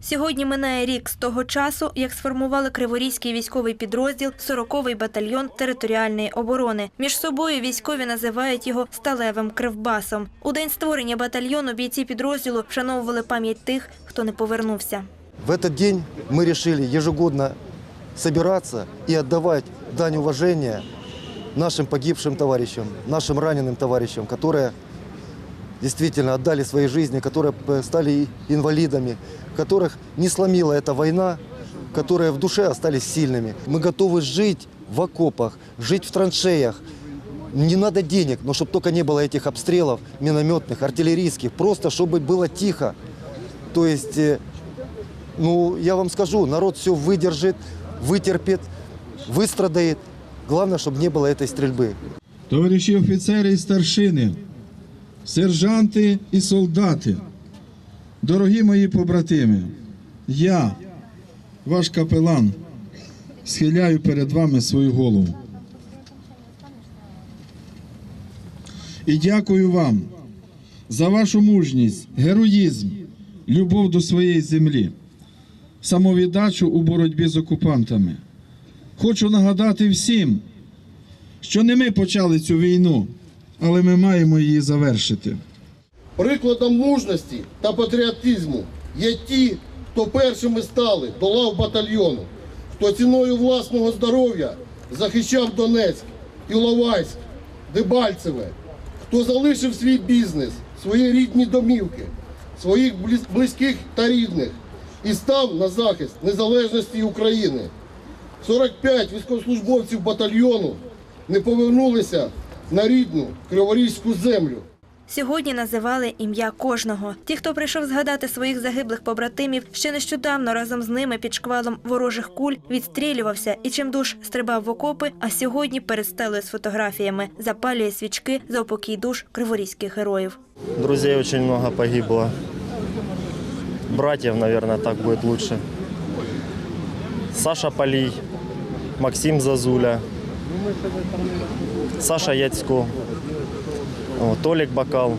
Сьогодні минає рік з того часу, як сформували Криворізький військовий підрозділ 40-й батальйон територіальної оборони. Між собою військові називають його сталевим кривбасом. У день створення батальйону бійці підрозділу вшановували пам'ять тих, хто не повернувся. В этот день мы решили ежегодно собираться и отдавать дань уважения нашим погибшим товарищам, нашим раненым товарищам, которые действительно отдали свои жизни, которые п- стали инвалидами, которых не сломила эта война, которые в душе остались сильными. Мы готовы жить в окопах, жить в траншеях. Не надо денег, но чтобы только не было этих обстрелов минометных, артиллерийских, просто чтобы было тихо. То есть э, ну, я вам скажу, народ все выдержит, вытерпит, выстрадает. Главное, чтобы не было этой стрельбы. Товариші офіцери і старшини, сержанти і солдати, дорогі мої побратими, я, ваш капелан, схиляю перед вами свою голову. І дякую вам за вашу мужність, героїзм, любов до своєї землі, самовіддачу у боротьбі з окупантами. Хочу нагадати всім, що не ми почали цю війну, але ми маємо її завершити. Прикладом мужності та патріотизму є ті, хто першими стали до лав батальйону, хто ціною власного здоров'я захищав Донецьк, Іловайськ, Дебальцеве, хто залишив свій бізнес, свої рідні домівки, своїх близьких та рідних і став на захист незалежності України. 45 військовослужбовців батальйону не повернулися на рідну Криворізьку землю. Сьогодні називали ім'я кожного. Ті, хто прийшов згадати своїх загиблих побратимів, ще нещодавно разом з ними під шквалом ворожих куль відстрілювався і чимдуж стрибав в окопи, а сьогодні перед стелею з фотографіями запалює свічки за упокій душ криворізьких героїв. Друзей очень много погибло. Братьев, наверное, так будет лучше. Саша Полий, Максим Зазуля, Саша Яцько, Толік Бакал.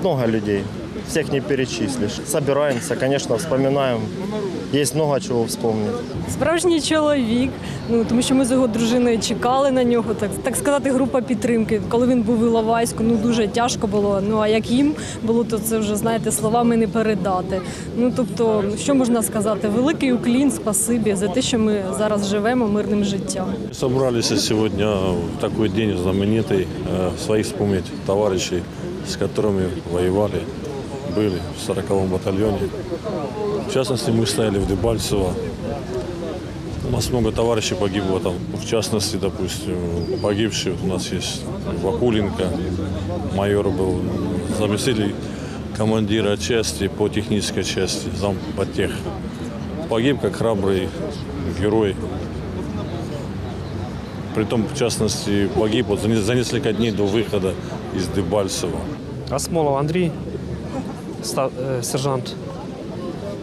Много людей Всех не перечислишь. Собираемся, конечно, вспоминаем. Есть много чего вспомнить. Справжній чоловік, ну тому що ми з його дружиною чекали на нього, так так сказати, група підтримки. Коли він був в Іловайську, ну дуже тяжко було. Ну а як їм було, то це вже знаєте словами не передати. Ну тобто, що можна сказати? Великий уклін, спасибі за те, що ми зараз живемо мирним життям. Собрались сегодня в такой день знаменитый, э, своих вспомнить товарищей, с которыми воевали, Были в 40-м батальоне. В частности, мы стояли в Дебальцево. У нас много товарищей погибло там. В частности, допустим, погибший у нас есть Вакуленко, майор был, заместитель командира части по технической части, зам потех. Погиб как храбрый герой Притом, в частности, погиб вот за не- за несколько дней до выхода из Дебальцева. Асмолов е, сержант,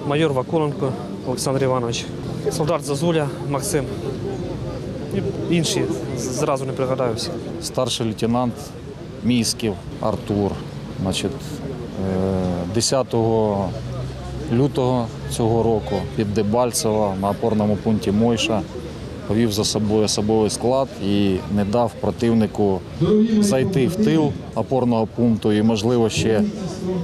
майор Вакуленко Олександр Іванович, солдат Зазуля Максим. І інші зразу не пригадаю всіх. старший лейтенант Місків Артур. Значить, е, 10 лютого цього року під Дебальцево на опорному пункті Мойша повів за собою особовий склад і не дав противнику зайти в тил опорного пункту. І, можливо, ще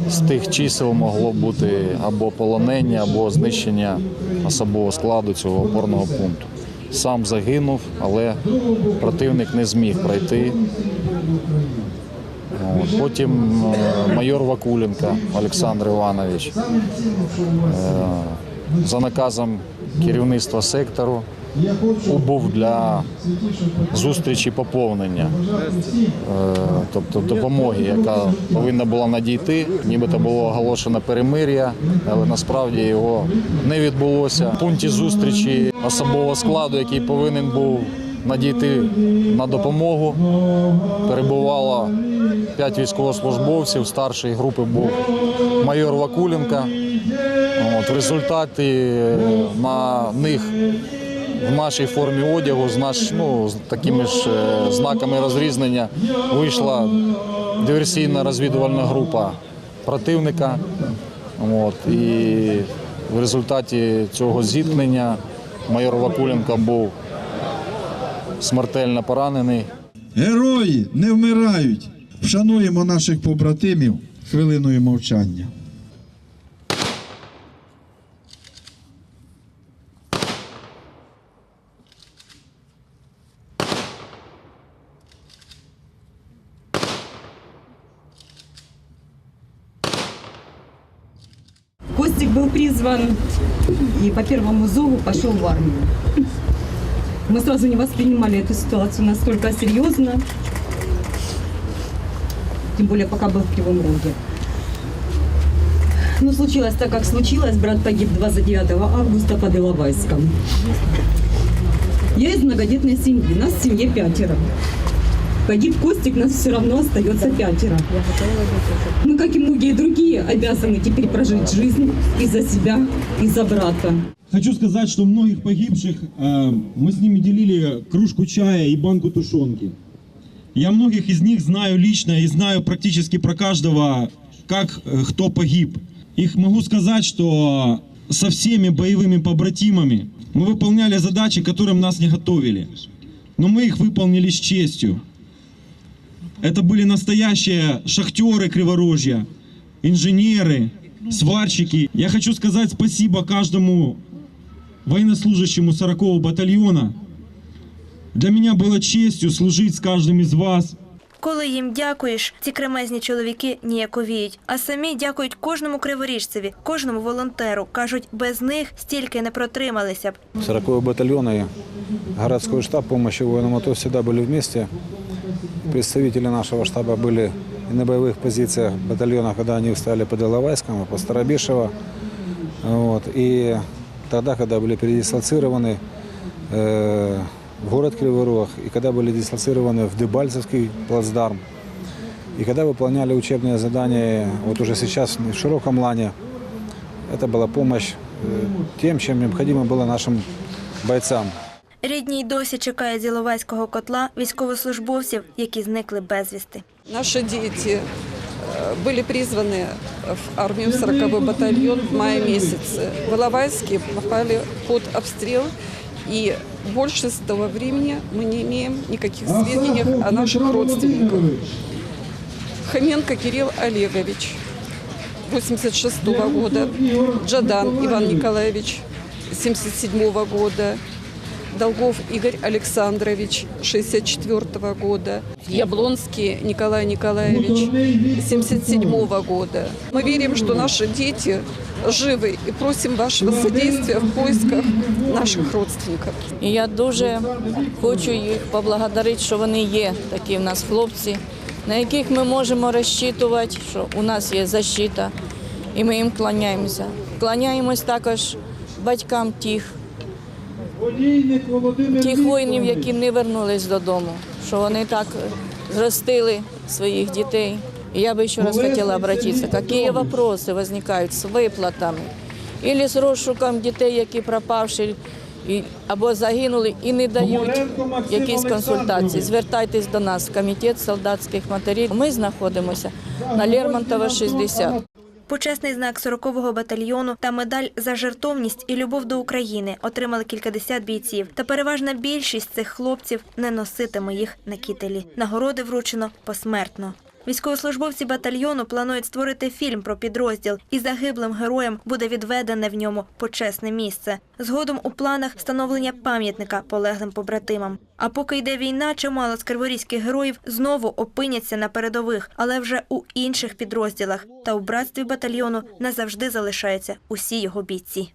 з тих чисел могло бути або полонення, або знищення особового складу цього опорного пункту. Сам загинув, але противник не зміг пройти. Потім е, майор Вакуленко Олександр Іванович е, за наказом керівництва сектору убув для зустрічі поповнення, е, тобто допомоги, яка повинна була надійти. Нібито було оголошено перемир'я, але насправді його не відбулося. В пункті зустрічі особового складу, який повинен був надійти на допомогу, перебувало п'ять військовослужбовців. Старшої групи був майор Вакуленко. От, в результаті е, на них в нашій формі одягу з наш, ну, з такими ж е, знаками розрізнення вийшла диверсійна розвідувальна група противника. От, і в В результаті цього зіткнення майор Вакуленко був смертельно поранений. Герої не вмирають. Вшануємо наших побратимів хвилиною мовчання. Костик был призван и по первому зову пошел в армию. Мы сразу не воспринимали эту ситуацию настолько серьезно, тем более пока был в Кривом Роге. Но случилось так, как случилось. Брат погиб 29 августа под Иловайском. Я из многодетной семьи. Нас в семье пятеро. Погиб Костик, нас все равно остается пятеро. Мы, как и многие другие, обязаны теперь прожить жизнь и за себя, и за брата. Хочу сказать, что многих погибших э, мы с ними делили кружку чая и банку тушенки. Я многих из них знаю лично и знаю практически про каждого, как э, кто погиб. Их могу сказать, что со всеми боевыми побратимами мы выполняли задачи, которым нас не готовили. Но мы их выполнили с честью. Это были настоящие шахтеры Криворожья, инженеры, сварщики. Я хочу сказать спасибо каждому военнослужащему 40-го батальона. Для меня было честью служить с каждым из вас. Коли їм дякуєш, ці кремезні чоловіки ніяковіють, а самі дякують кожному криворіжцеві, кожному волонтеру. кажуть, без них стільки не протрималися б. 40 батальон и городской штаб помощи воинам АТО всегда были вместе. Представители нашего штаба были на боевых позициях батальона, когда они встали под Иловайском, и под Старобишево. Вот. И тогда, когда были передислоцированы э, в город Кривой и когда были дислоцированы в Дебальцевский плацдарм, и когда выполняли учебные задания, вот уже сейчас в широком лане, это была помощь э, тем, чем необходимо было нашим бойцам. Рідні й досі чекають з Іловайського котла військовослужбовців, які зникли безвісти. Наши дети э, были призваны в армию 40 батальон в мае месяце. В Иловайске попали под обстрел, и больше с того времени мы не имеем никаких сведений о наших родственниках. Хоменко Кирилл Олегович, 86 года, Джадан Иван Николаевич, 77 года, Долгов Игорь Александрович, 64 года, Яблонский Николай Николаевич, 77 года. Мы верим, что наши дети живы и просим вашего содействия в поисках наших родственников. І я дуже хочу їх поблагодарити, що вони є такі в нас хлопці, на яких ми можемо розчитувати, що у нас є защита, і ми їм кланяємося. Кланяємось також батькам тих, тих воїнів, які не вернулись додому, що вони так зростили своїх дітей. І я би ще раз хотіла обратитися, які вопроси виникають з виплатами, або з розшуком дітей, які пропавши і- або загинули і не дають якісь консультації. Звертайтесь до нас в комітет солдатських матерів. Ми знаходимося на Лермонтова 60. Почесний знак 40-го батальйону та медаль за жертовність і любов до України отримали кількадесят бійців. Та переважна більшість цих хлопців не носитиме їх на кітелі. Нагороди вручено посмертно. Військовослужбовці батальйону планують створити фільм про підрозділ, і загиблим героям буде відведене в ньому почесне місце. Згодом у планах встановлення пам'ятника полеглим побратимам. А поки йде війна, чимало з криворізьких героїв знову опиняться на передових, але вже у інших підрозділах. Та у братстві батальйону назавжди залишаються усі його бійці.